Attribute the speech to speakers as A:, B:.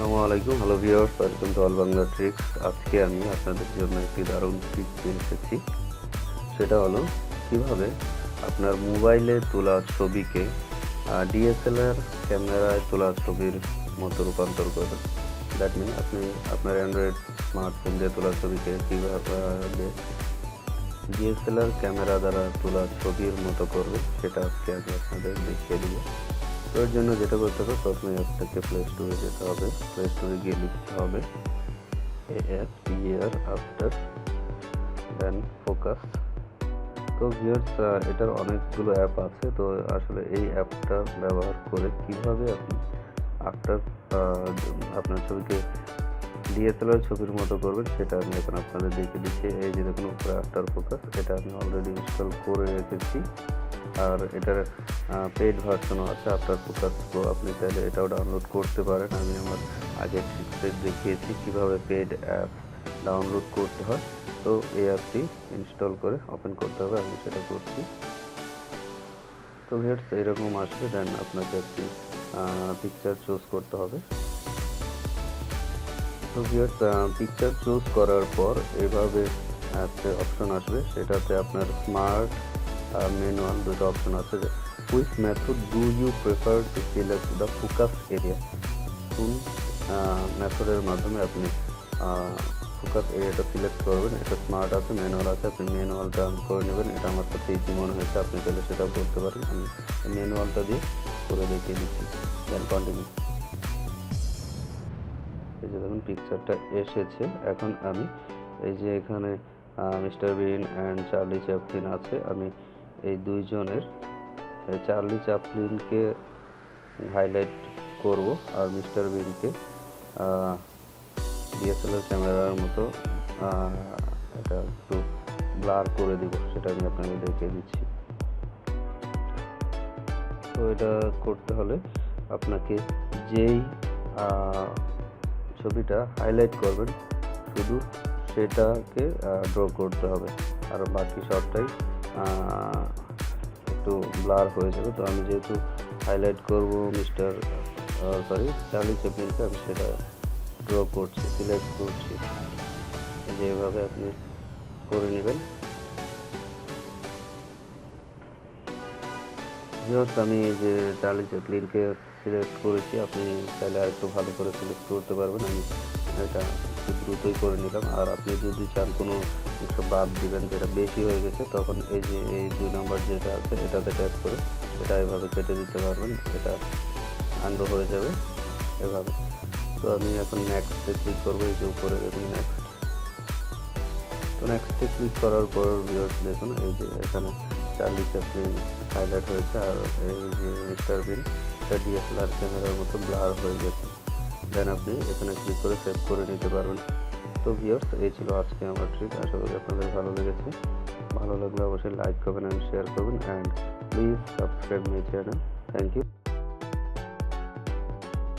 A: আসসালামু আলাইকুম। Hello viewers welcome to all Bangla tricks আজকে আমি আপনাদের জন্য একটি দারুণ ট্রিক নিয়ে এসেছি। সেটা হলো, কীভাবে আপনার মোবাইলে তোলা ছবিকে ডিএসএলআর ক্যামেরায় তোলা ছবির মতো রূপান্তর করবেন। দ্যাট মিন আপনি আপনার অ্যান্ড্রয়েড স্মার্টফোন দিয়ে তোলা ছবিকে কীভাবে ডিএসএলআর ক্যামেরা দ্বারা তোলা ছবির মতো করবে সেটা আজকে আমি আপনাদের দেখিয়ে দিব। তো এর জন্য যেটা করতে হবে, প্রথমে আপনাকে প্লে স্টোরে যেতে হবে। প্লে স্টোরে গিয়ে লিখতে হবে A F year after then focus তো ভিউয়ার্স এটার অনেকগুলো অ্যাপ আছে, তো আসলে এই অ্যাপটা ব্যবহার করে কীভাবে আপনি আফটার আপনার ছবিকে ডিএসএলআর ছবির মতো করবেন, সেটা আমি এখন আপনাদের দেখে দিচ্ছি। এই যে দেখুন, উপরে আফটার ফোকাস এটা আমি অলরেডি ইনস্টল করে রেখেছি। আর এটার পেড ভার্সনও আছে আফটার ফোকাস প্রো আপনি চাইলে এটাও ডাউনলোড করতে পারেন। আমি আমার আগের শিখতে দেখিয়েছি কীভাবে পেড অ্যাপ ডাউনলোড করতে হয়। তো এই অ্যাপটি ইনস্টল করে ওপেন করতে হবে, আমি সেটা করছি। তো ভিউয়ার্স এরকম আসবে দেন আপনাকে একটি পিকচার চুজ করতে হবে। তো ভিউয়ার্স পিকচার চুজ করার পর এভাবে একটা অপশন আসবে। সেটাতে আপনার স্মার্ট ম্যানুয়াল দুটো অপশন আছে যে which method do you prefer to select the focus area কোন মেথডের মাধ্যমে আপনি ফোকাস এরিয়াটা সিলেক্ট করবেন? এটা স্মার্ট আছে ম্যানুয়াল আছে, আপনি ম্যানুয়ালটা করে নেবেন। এটা আমার কাছে ইজি মনে হয়েছে, আপনি চাইলে সেটাও করতে পারেন। আমি ম্যানুয়ালটা দিয়ে করে দেখিয়ে দিচ্ছি। দেন কন্টিনিউ এই যে দেখুন পিকচারটা এসেছে। এখন আমি, এই যে এখানে mister Bean and Charlie Chaplin আছে। আমি এই দুইজনের চার্লি চ্যাপলিনকে হাইলাইট করব আর মিস্টার বিনকে ডিএসএলআর ক্যামেরার মতো এটা একটু ব্লার করে দিব, সেটা আমি আপনাকে দেখিয়ে দিচ্ছি। তো এটা করতে হলে আপনাকে যেই ছবিটা হাইলাইট করবেন, শুধু সেটাকে ড্র করতে হবে। আর বাকি সবটাই একটু ব্লার হয়ে যাবে, তো আমি যেহেতু হাইলাইট করব মিস্টার সরি চার্লি চ্যাপলিনকে আমি সেটা ড্র করছি সিলেক্ট করছি। যেভাবে আপনি করে নেবেন। জাস্ট আমি যে চার্লি চ্যাপলিনকে সিলেক্ট করেছি, আপনি চাইলে আর একটু ভালো করে সিলেক্ট করতে পারবেন, আমি এটা একটু দ্রুতই করে নিলাম। আর আপনি যদি চান কোনো একটু বাদ দিবেন যেটা বেশি হয়ে গেছে, তখন এই যে, এই দুই নম্বর যেটা আছে, এটাতে ট্যাপ করে এটা এভাবে কেটে দিতে পারবেন এটা আন্ডো হয়ে যাবে এভাবে। তো আমি এখন নেক্সটে ক্লিক করব, এই যে উপরে দেখুন নেক্সট তো নেক্সটে ক্লিক করার পর ভিউয়ার্স দেখুন, এই যে এখানে চার্লি চ্যাপলিন হাইলাইট হয়েছে, আর এই যে মিস্টার বিন এটা ডিএসএলআর ক্যামেরার মতো ব্লার হয়ে গেছে। দেন আপনি, এখানে ক্লিক করে সেভ করে নিতে পারবেন। তো ভিউয়ার্স এই ছিল আজকে আমার ট্রিপ আশা করি আপনাদের ভালো লেগেছে। ভালো লাগলে অবশ্যই লাইক করবেন অ্যান্ড শেয়ার করবেন। And please subscribe my channel thank you